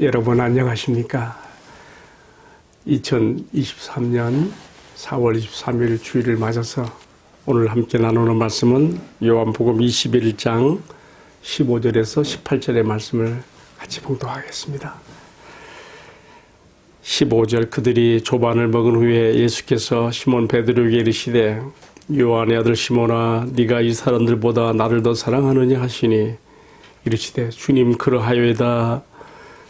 여러분 안녕하십니까? 2023년 4월 23일 주일을 맞아서 오늘 함께 나누는 말씀은 요한복음 21장 15절에서 18절의 말씀을 같이 봉독하겠습니다. 15절 그들이 조반을 먹은 후에 예수께서 시몬 베드로에게 이르시되 요한의 아들 시몬아 네가 이 사람들보다 나를 더 사랑하느냐 하시니 이르시되 주님 그러하여이다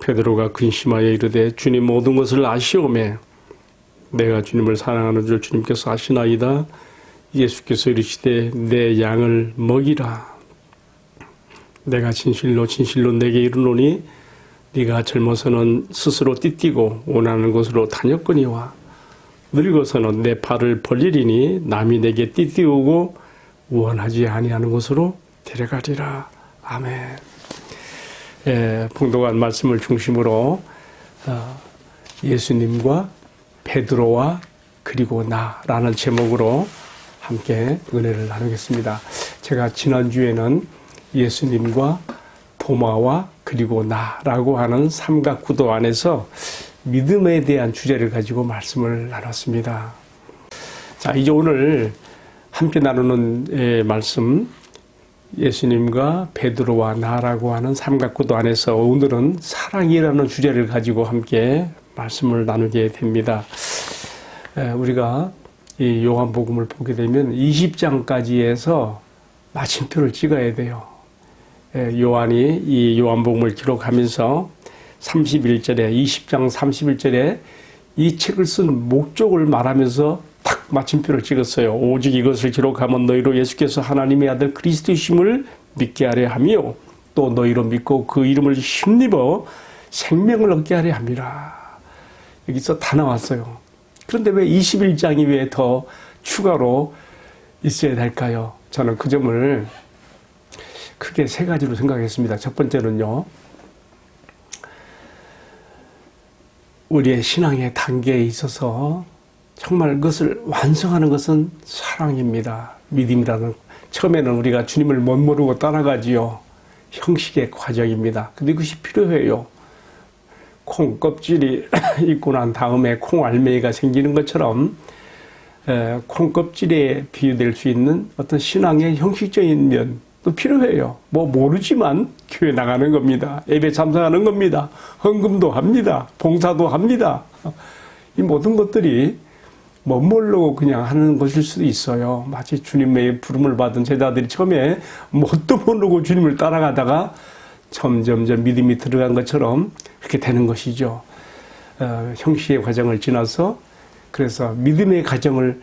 베드로가 근심하여 이르되 주님 모든 것을 아시오매 내가 주님을 사랑하는 줄 주님께서 아시나이다. 예수께서 이르시되 내 양을 먹이라. 내가 진실로 진실로 내게 이르노니 네가 젊어서는 스스로 띠띠고 원하는 곳으로 다녔거니와 늙어서는 내 팔을 벌리리니 남이 내게 띠띠우고 원하지 아니하는 곳으로 데려가리라. 아멘. 예, 봉독한 말씀을 중심으로 어, 예수님과 베드로와 그리고 나라는 제목으로 함께 은혜를 나누겠습니다. 제가 지난주에는 예수님과 도마와 그리고 나라고 하는 삼각구도 안에서 믿음에 대한 주제를 가지고 말씀을 나눴습니다. 자, 이제 오늘 함께 나누는 예, 말씀 예수님과 베드로와 나라고 하는 삼각구도 안에서 오늘은 사랑이라는 주제를 가지고 함께 말씀을 나누게 됩니다. 우리가 이 요한복음을 보게 되면 20장까지 해서 마침표를 찍어야 돼요. 요한이 이 요한복음을 기록하면서 31절에 20장 31절에 이 책을 쓴 목적을 말하면서 탁 마침표를 찍었어요. 오직 이것을 기록하면 너희로 예수께서 하나님의 아들 그리스도이심을 믿게 하려 하며 또 너희로 믿고 그 이름을 힘입어 생명을 얻게 하려 함이라. 여기서 다 나왔어요. 그런데 왜 21장이 왜 더 추가로 있어야 될까요? 저는 그 점을 크게 세 가지로 생각했습니다. 첫 번째는요. 우리의 신앙의 단계에 있어서 정말 그것을 완성하는 것은 사랑입니다. 믿음이라는 처음에는 우리가 주님을 못 모르고 따라가지요. 형식의 과정입니다. 근데 그것이 필요해요. 콩 껍질이 있고 난 다음에 콩 알맹이가 생기는 것처럼 콩 껍질에 비유될 수 있는 어떤 신앙의 형식적인 면도 필요해요. 뭐 모르지만 교회 나가는 겁니다. 예배 참석하는 겁니다. 헌금도 합니다. 봉사도 합니다. 이 모든 것들이 멋모르고 그냥 하는 것일 수도 있어요. 마치 주님의 부름을 받은 제자들이 처음에 뭣도 모르고 주님을 따라가다가 점점점 믿음이 들어간 것처럼 그렇게 되는 것이죠. 어, 형식의 과정을 지나서 그래서 믿음의 과정을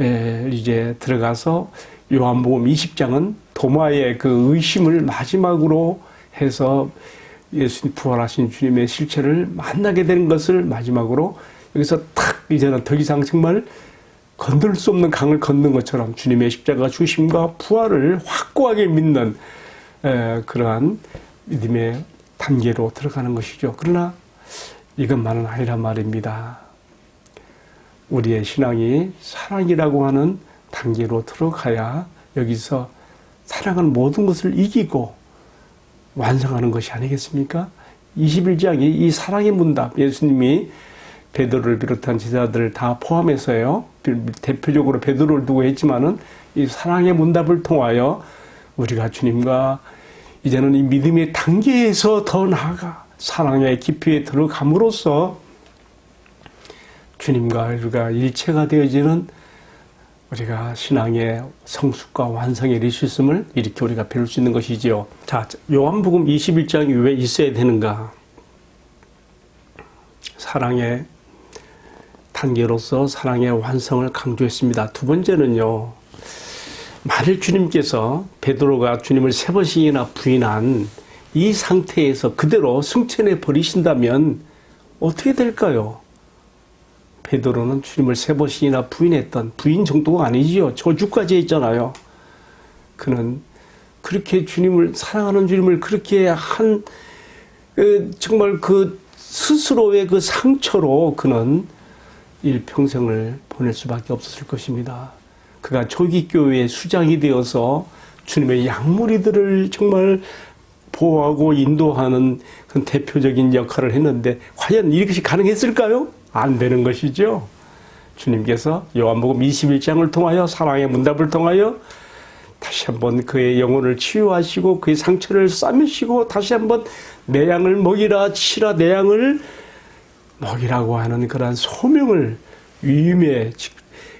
에, 이제 들어가서 요한복음 20장은 도마의 그 의심을 마지막으로 해서 예수님 부활하신 주님의 실체를 만나게 되는 것을 마지막으로 여기서 탁 이제는 더 이상 정말 건들 수 없는 강을 걷는 것처럼 주님의 십자가 주심과 부활을 확고하게 믿는 에, 그러한 믿음의 단계로 들어가는 것이죠. 그러나 이것만은 아니란 말입니다. 우리의 신앙이 사랑이라고 하는 단계로 들어가야 여기서 사랑은 모든 것을 이기고 완성하는 것이 아니겠습니까? 21장이 이 사랑의 문답, 예수님이 베드로를 비롯한 제자들을 다 포함해서요. 대표적으로 베드로를 두고 했지만은 이 사랑의 문답을 통하여 우리가 주님과 이제는 이 믿음의 단계에서 더 나아가 사랑의 깊이에 들어감으로써 주님과 우리가 일체가 되어지는 우리가 신앙의 성숙과 완성에 이를 수 있음을 이렇게 우리가 배울 수 있는 것이지요. 자, 요한복음 21장이 왜 있어야 되는가? 사랑의 단계로서 사랑의 완성을 강조했습니다. 두 번째는요. 만일 주님께서 베드로가 주님을 세 번씩이나 부인한 이 상태에서 그대로 승천해 버리신다면 어떻게 될까요? 베드로는 주님을 세 번씩이나 부인했던 부인 정도가 아니지요. 저주까지 했잖아요. 그는 그렇게 주님을 사랑하는 주님을 그렇게 한 그, 정말 그 스스로의 그 상처로 그는 일평생을 보낼 수밖에 없었을 것입니다. 그가 조기교회의 수장이 되어서 주님의 양무리들을 정말 보호하고 인도하는 그런 대표적인 역할을 했는데 과연 이것이 가능했을까요? 안 되는 것이죠. 주님께서 요한복음 21장을 통하여 사랑의 문답을 통하여 다시 한번 그의 영혼을 치유하시고 그의 상처를 싸매시고 다시 한번 내 양을 먹이라 치라 내 양을 먹이라고 하는 그러한 소명을 위임의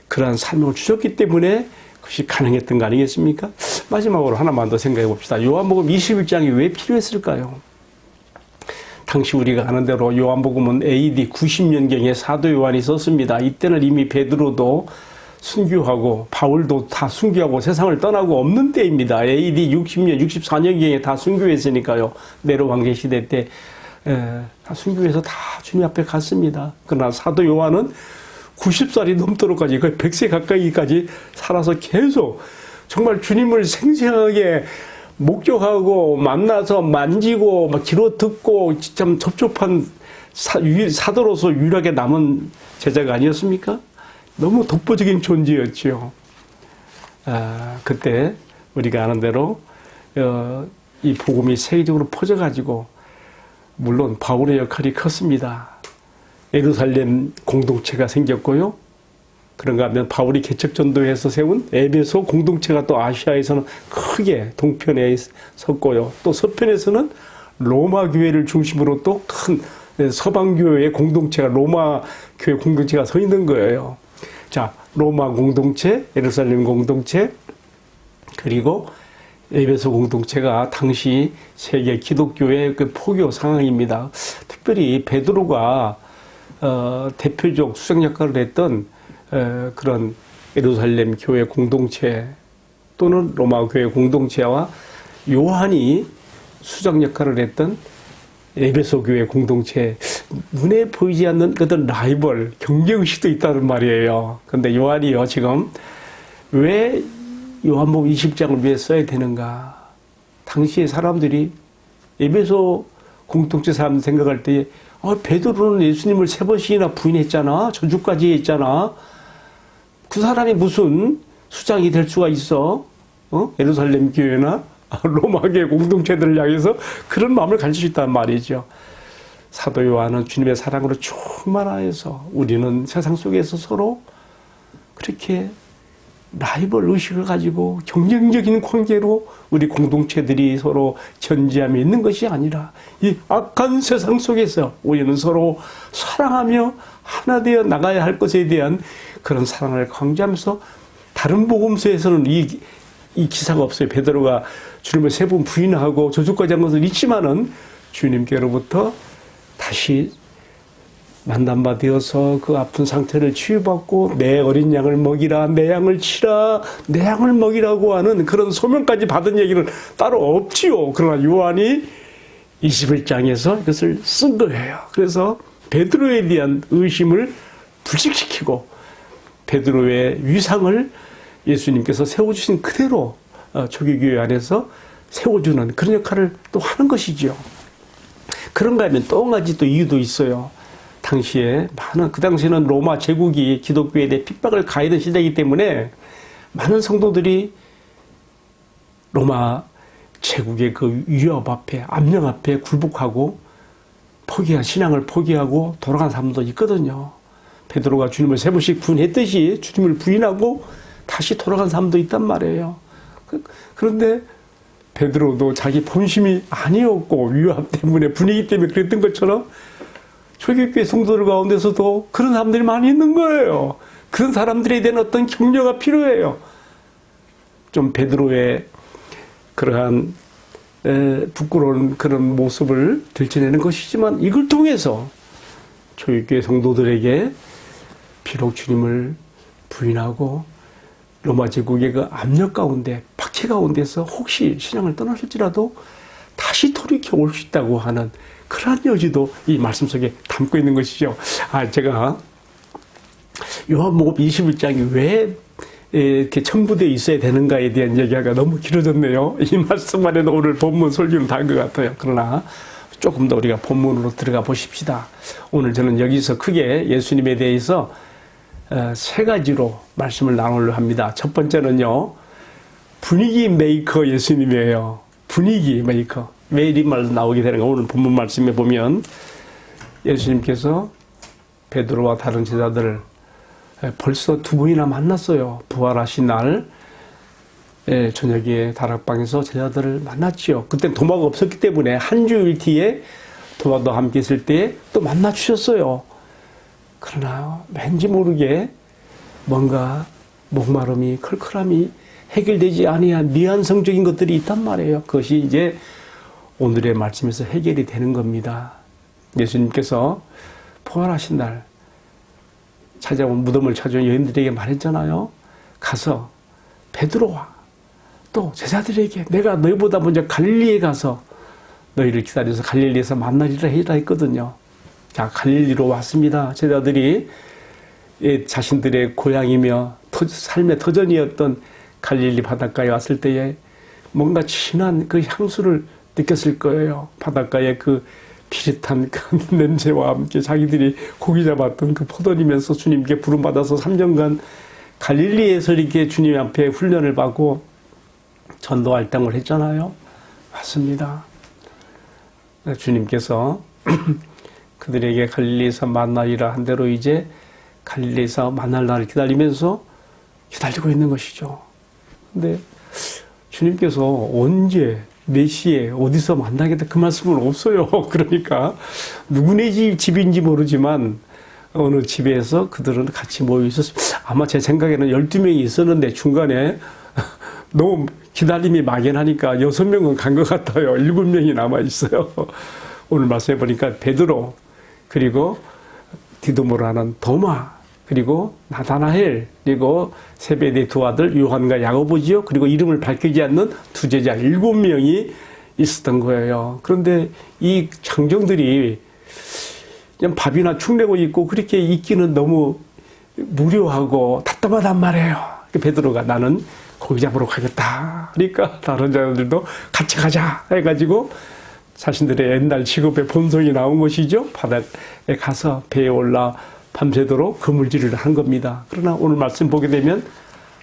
그러한 삶을 주셨기 때문에 그것이 가능했던 거 아니겠습니까? 마지막으로 하나만 더 생각해 봅시다. 요한복음 21장이 왜 필요했을까요? 당시 우리가 아는 대로 요한복음은 AD 90년경에 사도 요한이 썼습니다. 이때는 이미 베드로도 순교하고 바울도 다 순교하고 세상을 떠나고 없는 때입니다. AD 60년, 64년경에 다 순교했으니까요. 네로 왕제 시대 때 에, 다 순교해서 다 주님 앞에 갔습니다. 그러나 사도 요한은 90살이 넘도록까지 거의 100세 가까이까지 살아서 계속 정말 주님을 생생하게 목격하고 만나서 만지고 막 기로 듣고 참 접촉한 사, 사도로서 유일하게 남은 제자가 아니었습니까? 너무 독보적인 존재였지요. 아, 그때 우리가 아는 대로 어, 이 복음이 세계적으로 퍼져가지고 물론 바울의 역할이 컸습니다. 예루살렘 공동체가 생겼고요. 그런가 하면 바울이 개척 전도해서 세운 에베소 공동체가 또 아시아에서는 크게 동편에 섰고요. 또 서편에서는 로마 교회를 중심으로 또 큰 서방 교회의 공동체가 로마 교회 공동체가 서 있는 거예요. 자, 로마 공동체, 예루살렘 공동체, 그리고 에베소 공동체가 당시 세계 기독교의 그 포교 상황입니다. 특별히 베드로가 어, 대표적 수장 역할을 했던 어, 그런 예루살렘 교회 공동체 또는 로마 교회 공동체와 요한이 수장 역할을 했던 에베소 교회 공동체 눈에 보이지 않는 어떤 라이벌 경쟁 의식도 있다는 말이에요. 근데 요한이요 지금 왜 요한복음 20장을 왜 써야 되는가? 당시에 사람들이 에베소 공동체 사람 생각할 때 아, 베드로는 예수님을 세 번씩이나 부인했잖아. 저주까지 했잖아. 그 사람이 무슨 수장이 될 수가 있어? 어? 예루살렘 교회나 로마 교회 공동체들을 향해서 그런 마음을 가질 수 있다는 말이죠. 사도 요한은 주님의 사랑으로 충만하여서 우리는 세상 속에서 서로 그렇게 라이벌 의식을 가지고 경쟁적인 관계로 우리 공동체들이 서로 견지함이 있는 것이 아니라 이 악한 세상 속에서 우리는 서로 사랑하며 하나 되어 나가야 할 것에 대한 그런 사랑을 강조하면서 다른 복음서에서는 이, 이 기사가 없어요. 베드로가 주님을 세 번 부인하고 저주까지 한 것을 잊지만은 주님께로부터 다시 만남바 되어서 그 아픈 상태를 치유받고 내 어린 양을 먹이라 내 양을 치라 내 양을 먹이라고 하는 그런 소명까지 받은 얘기는 따로 없지요. 그러나 요한이 21장에서 이것을 쓴 거예요. 그래서 베드로에 대한 의심을 불식시키고 베드로의 위상을 예수님께서 세워주신 그대로 어, 초기교회 안에서 세워주는 그런 역할을 또 하는 것이죠. 그런가 하면 또 한 가지 또 이유도 있어요. 당시에 많은 그 당시에는 로마 제국이 기독교에 대해 핍박을 가해던 시대이기 때문에 많은 성도들이 로마 제국의 그 위협 앞에 압력 앞에 굴복하고 포기한 신앙을 포기하고 돌아간 사람도 있거든요. 베드로가 주님을 세 번씩 부인했듯이 주님을 부인하고 다시 돌아간 사람도 있단 말이에요. 그, 그런데 베드로도 자기 본심이 아니었고 위협 때문에 분위기 때문에 그랬던 것처럼 초기교회 성도들 가운데서도 그런 사람들이 많이 있는 거예요. 그런 사람들에 대한 어떤 격려가 필요해요. 좀 베드로의 그러한 에, 부끄러운 그런 모습을 들춰내는 것이지만 이걸 통해서 초기교회 성도들에게 비록 주님을 부인하고 로마 제국의 그 압력 가운데 박해 가운데서 혹시 신앙을 떠나실지라도 다시 돌이켜 올 수 있다고 하는 그러한 여지도 이 말씀 속에 담고 있는 것이죠. 아, 제가 요한복음 21장이 왜 이렇게 첨부되어 있어야 되는가에 대한 얘기가 너무 길어졌네요. 이 말씀만 해도 오늘 본문 설교는 다한 것 같아요. 그러나 조금 더 우리가 본문으로 들어가 보십시다. 오늘 저는 여기서 크게 예수님에 대해서 어, 세 가지로 말씀을 나누려 합니다. 첫 번째는요, 분위기 메이커 예수님이에요. 분위기 메이커. 왜이말 나오게 되는가? 오늘 본문 말씀에 보면 예수님께서 베드로와 다른 제자들을 벌써 두 번이나 만났어요. 부활하신 날 예, 저녁에 다락방에서 제자들을 만났지요. 그때 도마가 없었기 때문에 한 주일 뒤에 도마도 함께 있을 때 또 만나 주셨어요. 그러나 왠지 모르게 뭔가 목마름이 클클함이 해결되지 아니한 미완성적인 것들이 있단 말이에요. 그것이 이제 오늘의 말씀에서 해결이 되는 겁니다. 예수님께서 부활하신 날 찾아온 무덤을 찾아온 여인들에게 말했잖아요. 가서 베드로와 또 제자들에게 내가 너희보다 먼저 갈릴리에 가서 너희를 기다려서 갈릴리에서 만나리라 했거든요. 자, 갈릴리로 왔습니다. 제자들이 예, 자신들의 고향이며 터, 삶의 터전이었던 갈릴리 바닷가에 왔을 때에 뭔가 진한 그 향수를 느꼈을 거예요. 바닷가의 그 비릿한 그 냄새와 함께 자기들이 고기 잡았던 그 포도니면서 주님께 부름받아서 3년간 갈릴리에서 이렇게 주님 앞에 훈련을 받고 전도 활동을 했잖아요. 맞습니다. 주님께서 그들에게 갈릴리에서 만나리라 한 대로 이제 갈릴리에서 만날 날을 기다리면서 기다리고 있는 것이죠. 근데 주님께서 언제 몇 시에 어디서 만나겠다 그 말씀은 없어요. 그러니까 누구네 집, 집인지 모르지만 어느 집에서 그들은 같이 모여 있었습니다. 아마 제 생각에는 12명이 있었는데 중간에 너무 기다림이 막연하니까 여섯 명은 간 것 같아요. 일곱 명이 남아 있어요. 오늘 말씀해 보니까 베드로 그리고 디도모라는 도마 그리고 나다나헬 그리고 세베대 두 아들 요한과 야고보지요. 그리고 이름을 밝히지 않는 두 제자 일곱 명이 있었던 거예요. 그런데 이 장정들이 그냥 밥이나 축내고 있고 그렇게 있기는 너무 무료하고 답답하단 말이에요. 베드로가 나는 고기 잡으러 가겠다. 그러니까 다른 자들도 같이 가자 해가지고 자신들의 옛날 직업의 본성이 나온 것이죠. 바다에 가서 배에 올라 밤새도록 그물질을 한 겁니다. 그러나 오늘 말씀 보게 되면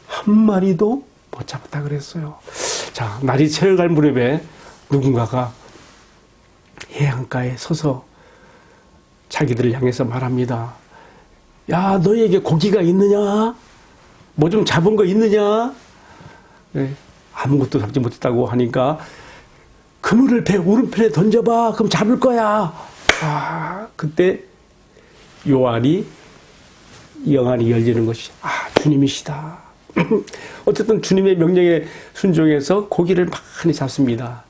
한 마리도 못 잡았다 그랬어요. 자, 날이 새어갈 무렵에 누군가가 해안가에 서서 자기들을 향해서 말합니다. 야, 너에게 고기가 있느냐? 뭐 좀 잡은 거 있느냐? 네, 아무것도 잡지 못했다고 하니까 그물을 배 오른편에 던져봐. 그럼 잡을 거야. 아, 그때 요한이 영안이 열리는 것이 아 주님이시다. 어쨌든 주님의 명령에 순종해서 고기를 많이 잡습니다.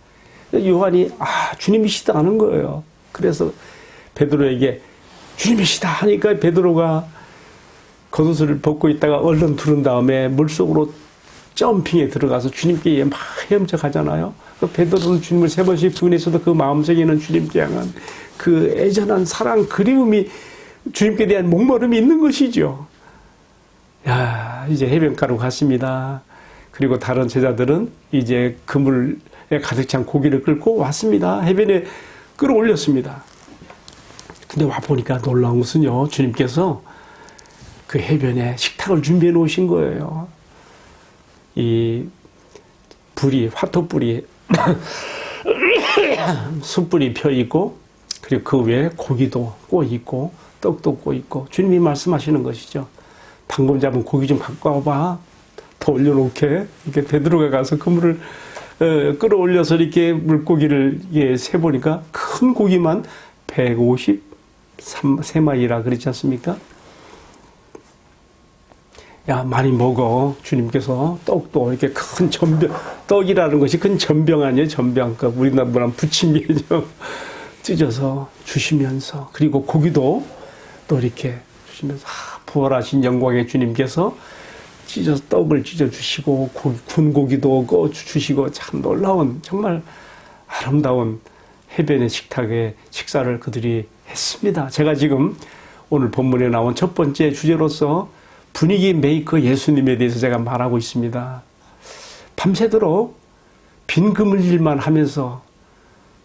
요한이 아 주님이시다 하는 거예요. 그래서 베드로에게 주님이시다 하니까 베드로가 겉옷을 벗고 있다가 얼른 두른 다음에 물속으로 점핑에 들어가서 주님께 막 헤엄쳐 가잖아요. 그 베드로는 주님을 세 번씩 부인해서도 그 마음속에는 주님께 향한 그 애절한 사랑, 그리움이 주님께 대한 목마름이 있는 것이죠. 야, 이제 해변가로 갔습니다. 그리고 다른 제자들은 이제 그물에 가득 찬 고기를 끌고 왔습니다. 해변에 끌어올렸습니다. 근데 와보니까 놀라운 것은요, 주님께서 그 해변에 식탁을 준비해 놓으신 거예요. 이 불이, 화토불이, 숯불이 펴 있고, 그리고 그 위에 고기도 꼬 있고, 떡도 꼬 있고, 주님이 말씀하시는 것이죠. 방금 잡은 고기 좀 갖고 와봐. 더 올려놓게. 이렇게 베드로가 가서 그물을 어, 끌어올려서 이렇게 물고기를 예, 세 보니까 큰 고기만 153마리라 그랬지 않습니까? 야, 많이 먹어. 주님께서 떡도 이렇게 큰 전병, 떡이라는 것이 큰 전병 아니에요? 전병. 그러니까 우리나라 부침개죠. 찢어서 주시면서, 그리고 고기도 또 이렇게 주시면서, 아, 부활하신 영광의 주님께서 찢어서 떡을 찢어 주시고, 군 고기도 꺼 주시고, 참 놀라운, 정말 아름다운 해변의 식탁에 식사를 그들이 했습니다. 제가 지금 오늘 본문에 나온 첫 번째 주제로서 분위기 메이커 예수님에 대해서 제가 말하고 있습니다. 밤새도록 빈 그물질만 하면서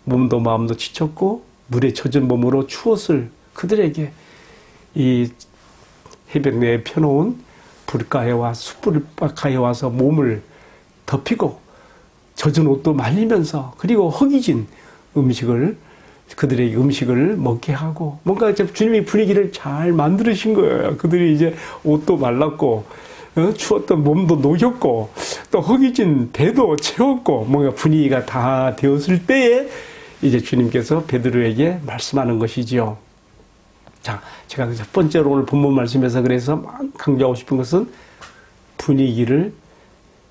몸도 마음도 지쳤고 물에 젖은 몸으로 추웠을 그들에게 이 해변 내에 펴놓은 불가에 와 숯불가에 와서 몸을 덮이고 젖은 옷도 말리면서 그리고 허기진 음식을 그들의 음식을 먹게 하고 뭔가 주님이 분위기를 잘 만들으신 거예요. 그들이 이제 옷도 말랐고 어, 추웠던 몸도 녹였고 또 허기진 배도 채웠고 뭔가 분위기가 다 되었을 때에 이제 주님께서 베드로에게 말씀하는 것이지요. 자, 제가 그첫 번째로 오늘 본문 말씀에서 그래서 막 강조하고 싶은 것은 분위기를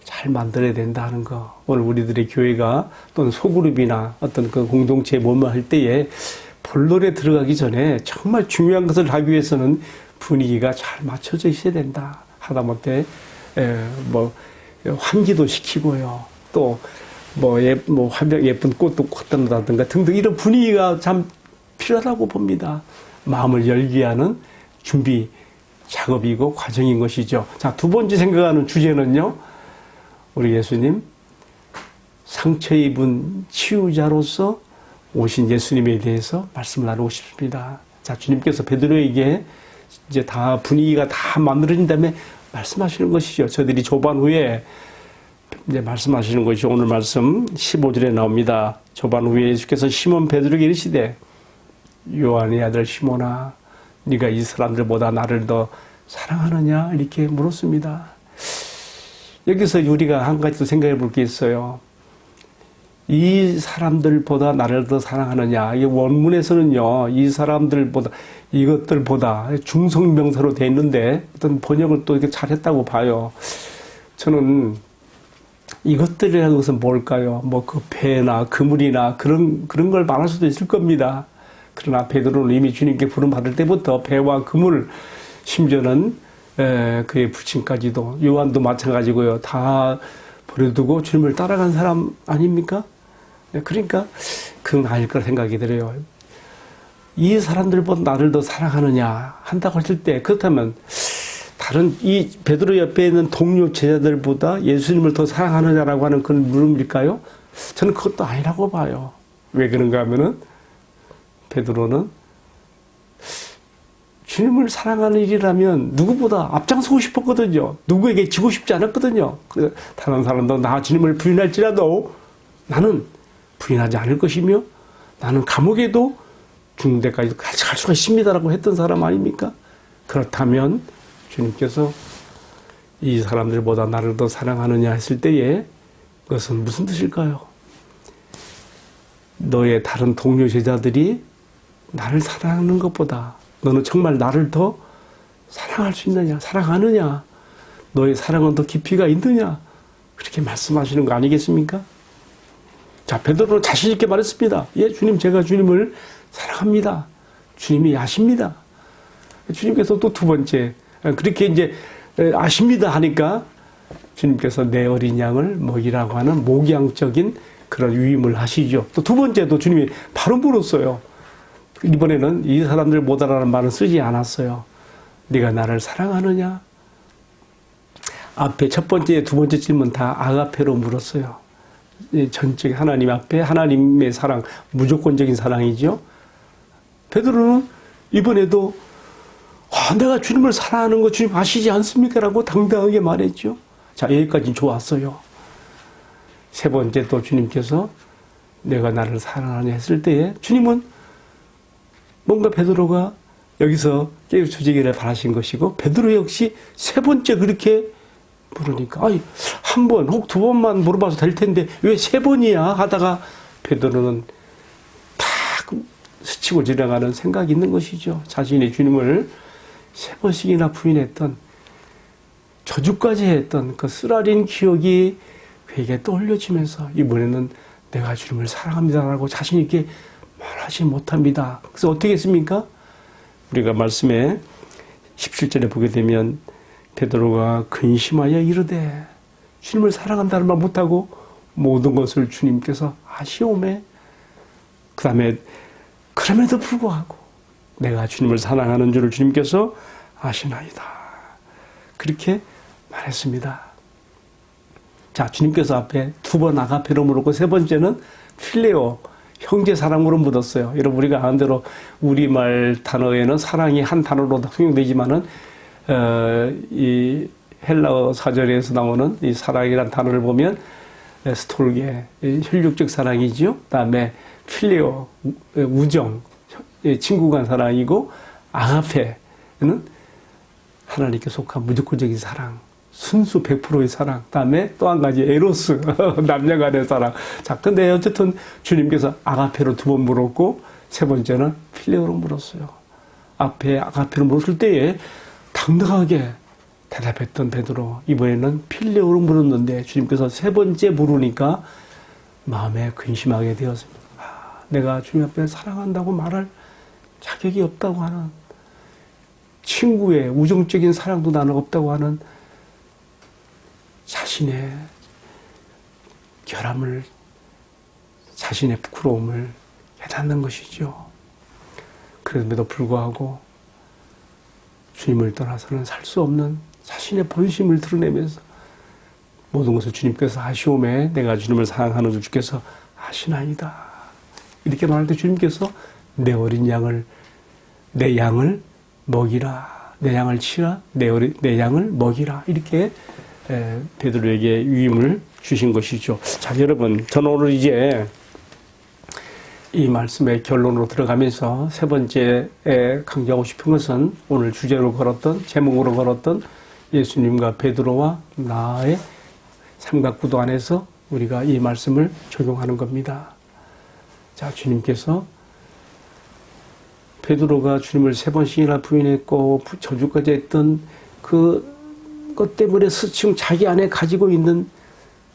잘 만들어야 된다는 거. 오늘 우리들의 교회가 또는 소그룹이나 어떤 그 공동체 몸을 할 때에 본론에 들어가기 전에 정말 중요한 것을 하기 위해서는 분위기가 잘 맞춰져 있어야 된다. 하다못해 에, 뭐 환기도 시키고요. 또 뭐 예, 뭐 화면 예쁜 꽃도 갖다 놓다든가 등등 이런 분위기가 참 필요하다고 봅니다. 마음을 열게 하는 준비 작업이고 과정인 것이죠. 자, 두 번째 생각하는 주제는요. 우리 예수님 상처 입은 치유자로서 오신 예수님에 대해서 말씀을 나누고 싶습니다. 자, 주님께서 베드로에게 이제 다 분위기가 다 만들어진 다음에 말씀하시는 것이죠. 저들이 조반 후에 이제 말씀하시는 것이 오늘 말씀 15절에 나옵니다. 조반 후에 예수께서 시몬 베드로에게 이르시되 요한의 아들 시몬아 네가 이 사람들보다 나를 더 사랑하느냐 이렇게 물었습니다. 여기서 우리가 한 가지 더 생각해 볼 게 있어요. 이 사람들보다 나를 더 사랑하느냐. 이 원문에서는요, 이 사람들보다, 이것들보다 중성명사로 돼 있는데, 어떤 번역을 또 이렇게 잘했다고 봐요. 저는 이것들이라는 것은 뭘까요? 뭐 그 배나 그물이나 그런, 그런 걸 말할 수도 있을 겁니다. 그러나 베드로는 이미 주님께 부름 받을 때부터 배와 그물, 심지어는 에, 그의 부친까지도 요한도 마찬가지고요. 다 버려두고 주님을 따라간 사람 아닙니까? 네, 그러니까 그건 아닐 거라 생각이 들어요. 이 사람들보다 나를 더 사랑하느냐 한다고 했을 때 그렇다면 다른 이 베드로 옆에 있는 동료 제자들보다 예수님을 더 사랑하느냐라고 하는 그런 물음일까요? 저는 그것도 아니라고 봐요. 왜 그런가 하면은 베드로는 주님을 사랑하는 일이라면 누구보다 앞장서고 싶었거든요. 누구에게 지고 싶지 않았거든요. 그 다른 사람도 나 주님을 부인할지라도 나는 부인하지 않을 것이며 나는 감옥에도 죽는 데까지 같이 갈 수가 있습니다라고 했던 사람 아닙니까? 그렇다면 주님께서 이 사람들보다 나를 더 사랑하느냐 했을 때에 그것은 무슨 뜻일까요? 너의 다른 동료 제자들이 나를 사랑하는 것보다 너는 정말 나를 더 사랑할 수 있느냐? 사랑하느냐? 너의 사랑은 더 깊이가 있느냐? 그렇게 말씀하시는 거 아니겠습니까? 자, 베드로는 자신 있게 말했습니다. 예, 주님, 제가 주님을 사랑합니다. 주님이 아십니다. 주님께서 또 두 번째, 그렇게 이제 아십니다 하니까 주님께서 내 어린 양을 먹이라고 하는 목양적인 그런 위임을 하시죠. 또 두 번째도 주님이 바로 물었어요. 이번에는 이 사람들 못 알아라는 말은 쓰지 않았어요. 네가 나를 사랑하느냐? 앞에 첫 번째, 두 번째 질문 다 아가페로 물었어요. 전적 하나님 앞에 하나님의 사랑, 무조건적인 사랑이죠. 베드로는 이번에도 아, 내가 주님을 사랑하는 거 주님 아시지 않습니까? 라고 당당하게 말했죠. 자, 여기까지 좋았어요. 세 번째 또 주님께서 내가 나를 사랑하냐 했을 때에 주님은 뭔가 베드로가 여기서 깨우쳐지기를 바라신 것이고 베드로 역시 세 번째 그렇게 물으니까 아니 한 번 혹 두 번만 물어봐도 될 텐데 왜 세 번이야 하다가 베드로는 탁 스치고 지나가는 생각이 있는 것이죠. 자신의 주님을 세 번씩이나 부인했던 저주까지 했던 그 쓰라린 기억이 그에게 떠올려지면서 이번에는 내가 주님을 사랑합니다라고 자신 있게 말하지 못합니다. 그래서 어떻게 했습니까? 우리가 말씀에 17절에 보게 되면 베드로가 근심하여 이르되 주님을 사랑한다는 말 못하고 모든 것을 주님께서 아시오매 그 다음에 그럼에도 불구하고 내가 주님을 사랑하는 줄을 주님께서 아시나이다. 그렇게 말했습니다. 자, 주님께서 앞에 두 번 아가페로 물었고 세 번째는 필레오, 형제 사랑으로 묻었어요. 여러분 우리가 아는 대로 우리말 단어에는 사랑이 한 단어로 통용되지만은 어, 이 헬라어 사전에서 나오는 이 사랑이란 단어를 보면 스톨게 이 혈육적 사랑이지요. 그다음에 필레오 우정 친구 간 사랑이고 아가페는 하나님께 속한 무조건적인 사랑. 순수 100%의 사랑. 다음에 또 한 가지 에로스. 남녀 간의 사랑. 자, 근데 어쨌든 주님께서 아가페로 두 번 물었고 세 번째는 필레오로 물었어요. 앞에 아가페로 물었을 때에 당당하게 대답했던 베드로 이번에는 필레오로 물었는데 주님께서 세 번째 물으니까 마음에 근심하게 되었습니다. 아, 내가 주님 앞에 사랑한다고 말할 자격이 없다고 하는 친구의 우정적인 사랑도 나는 없다고 하는 자신의 결함을 자신의 부끄러움을 깨닫는 것이죠. 그럼에도 불구하고 주님을 떠나서는 살 수 없는 자신의 본심을 드러내면서 모든 것을 주님께서 하시오매 내가 주님을 사랑하는 줄 주께서 하시나이다. 이렇게 말할 때 주님께서 내 어린 양을 내 양을 먹이라 내 양을 치라 내, 어린, 내 양을 먹이라 이렇게 에, 베드로에게 위임을 주신 것이죠. 자 여러분 저는 오늘 이제 이 말씀의 결론으로 들어가면서 세 번째에 강조하고 싶은 것은 오늘 주제로 걸었던 제목으로 걸었던 예수님과 베드로와 나의 삼각구도 안에서 우리가 이 말씀을 적용하는 겁니다. 자 주님께서 베드로가 주님을 세 번씩이나 부인했고 저주까지 했던 그 것 때문에 스치금 자기 안에 가지고 있는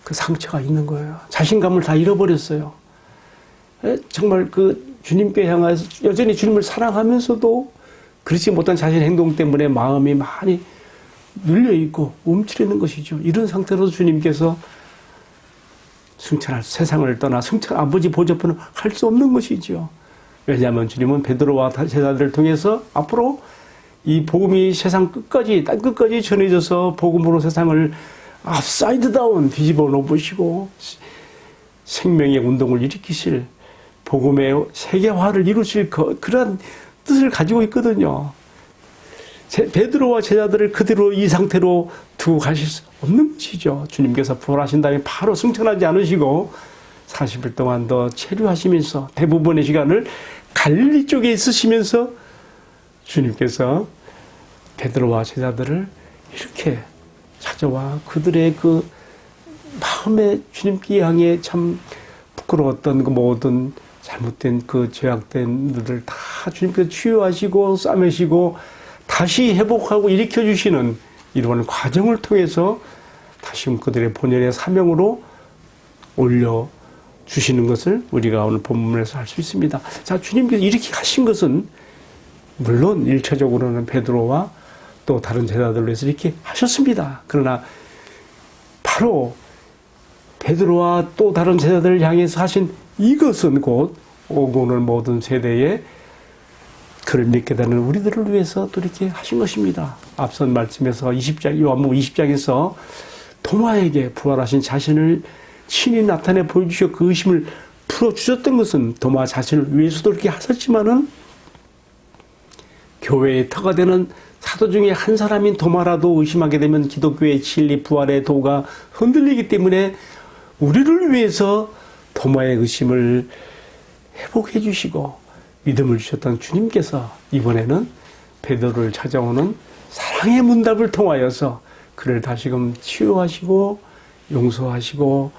그 상처가 있는 거예요. 자신감을 다 잃어버렸어요. 에? 정말 그 주님께 향해서 여전히 주님을 사랑하면서도 그렇지 못한 자신의 행동 때문에 마음이 많이 눌려 있고 움츠리는 것이죠. 이런 상태로 주님께서 승천할 세상을 떠나 승천 아버지 보좌편을 할 수 없는 것이죠. 왜냐하면 주님은 베드로와 제자들을 통해서 앞으로 이 복음이 세상 끝까지 땅 끝까지 전해져서 복음으로 세상을 앞사이드 다운 뒤집어 놓으시고 생명의 운동을 일으키실 복음의 세계화를 이루실 그러한 뜻을 가지고 있거든요. 베드로와 제자들을 그대로 이 상태로 두고 가실 수 없는 것이죠. 주님께서 부활하신 다음에 바로 승천하지 않으시고 40일 동안 더 체류하시면서 대부분의 시간을 갈릴리 쪽에 있으시면서 주님께서 베드로와 제자들을 이렇게 찾아와 그들의 그 마음에 주님께 향해 참 부끄러웠던 그 모든 잘못된 그 죄악된 일들 다 주님께서 치유하시고 싸매시고 다시 회복하고 일으켜 주시는 이러한 과정을 통해서 다시 그들의 본연의 사명으로 올려 주시는 것을 우리가 오늘 본문에서 알 수 있습니다. 자, 주님께서 이렇게 하신 것은 물론 일차적으로는 베드로와 또 다른 제자들로 해서 이렇게 하셨습니다. 그러나 바로 베드로와 또 다른 제자들을 향해서 하신 이것은 곧 오고 오는 모든 세대에 그를 믿게 되는 우리들을 위해서 또 이렇게 하신 것입니다. 앞선 말씀에서 20장, 요한복 20장에서 도마에게 부활하신 자신을 친히 나타내 보여주셔 그 의심을 풀어주셨던 것은 도마 자신을 위해서도 이렇게 하셨지만은 교회의 터가 되는 사도 중에 한 사람인 도마라도 의심하게 되면 기독교의 진리 부활의 도가 흔들리기 때문에 우리를 위해서 도마의 의심을 회복해 주시고 믿음을 주셨던 주님께서 이번에는 베드로를 찾아오는 사랑의 문답을 통하여서 그를 다시금 치유하시고 용서하시고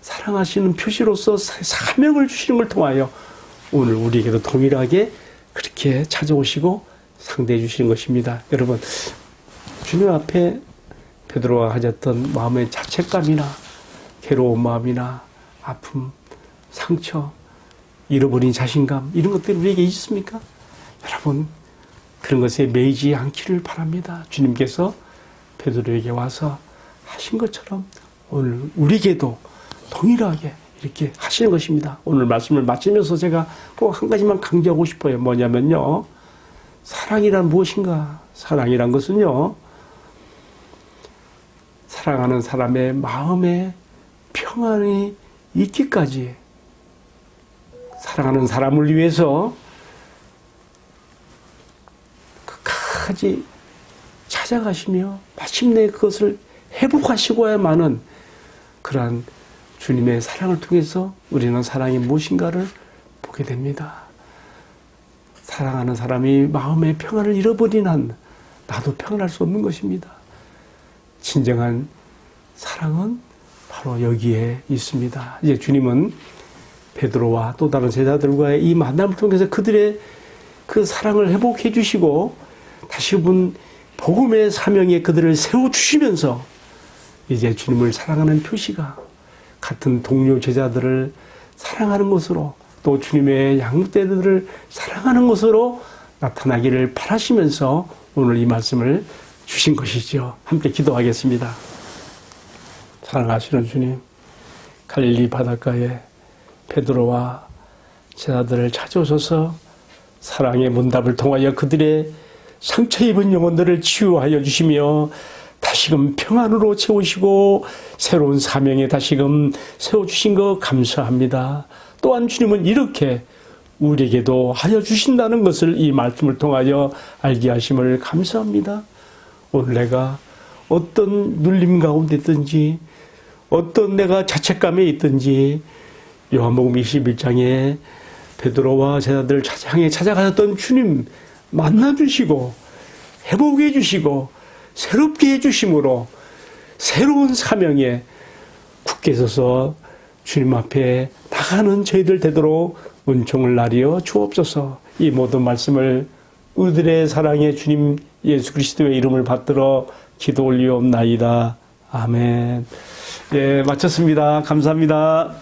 사랑하시는 표시로서 사명을 주시는 걸 통하여 오늘 우리에게도 동일하게 그렇게 찾아오시고 상대해 주시는 것입니다. 여러분 주님 앞에 베드로가 가졌던 마음의 자책감이나 괴로운 마음이나 아픔, 상처, 잃어버린 자신감 이런 것들이 우리에게 있습니까? 여러분 그런 것에 매이지 않기를 바랍니다. 주님께서 베드로에게 와서 하신 것처럼 오늘 우리에게도 동일하게 이렇게 하시는 것입니다. 오늘 말씀을 마치면서 제가 꼭 한 가지만 강조하고 싶어요. 뭐냐면요. 사랑이란 무엇인가? 사랑이란 것은요. 사랑하는 사람의 마음에 평안이 있기까지 사랑하는 사람을 위해서 끝까지 찾아가시며 마침내 그것을 회복하시고야만은 그러한 주님의 사랑을 통해서 우리는 사랑이 무엇인가를 보게 됩니다. 사랑하는 사람이 마음의 평안을 잃어버린 한 나도 평안할 수 없는 것입니다. 진정한 사랑은 바로 여기에 있습니다. 이제 주님은 베드로와 또 다른 제자들과의 이 만남을 통해서 그들의 그 사랑을 회복해 주시고 다시 한번 복음의 사명에 그들을 세워 주시면서 이제 주님을 사랑하는 표시가 같은 동료 제자들을 사랑하는 것으로 또 주님의 양떼들을 사랑하는 것으로 나타나기를 바라시면서 오늘 이 말씀을 주신 것이죠. 함께 기도하겠습니다. 사랑하시는 주님, 갈릴리 바닷가에 베드로와 제자들을 찾아오셔서 사랑의 문답을 통하여 그들의 상처 입은 영혼들을 치유하여 주시며 다시금 평안으로 채우시고 새로운 사명에 다시금 세워주신 것 감사합니다. 또한 주님은 이렇게 우리에게도 하여 주신다는 것을 이 말씀을 통하여 알게 하심을 감사합니다. 오늘 내가 어떤 눌림 가운데 있든지 어떤 내가 자책감에 있든지 요한복음 21장에 베드로와 제자들 향해 찾아가셨던 주님 만나 주시고 회복해 주시고 새롭게 해 주심으로 새로운 사명에 굳게 서서 주님 앞에 나가는 저희들 되도록 은총을 나리어 주옵소서. 이 모든 말씀을 우리들의 사랑의 주님 예수 그리스도의 이름을 받들어 기도 올리옵나이다. 아멘. 예, 마쳤습니다. 감사합니다.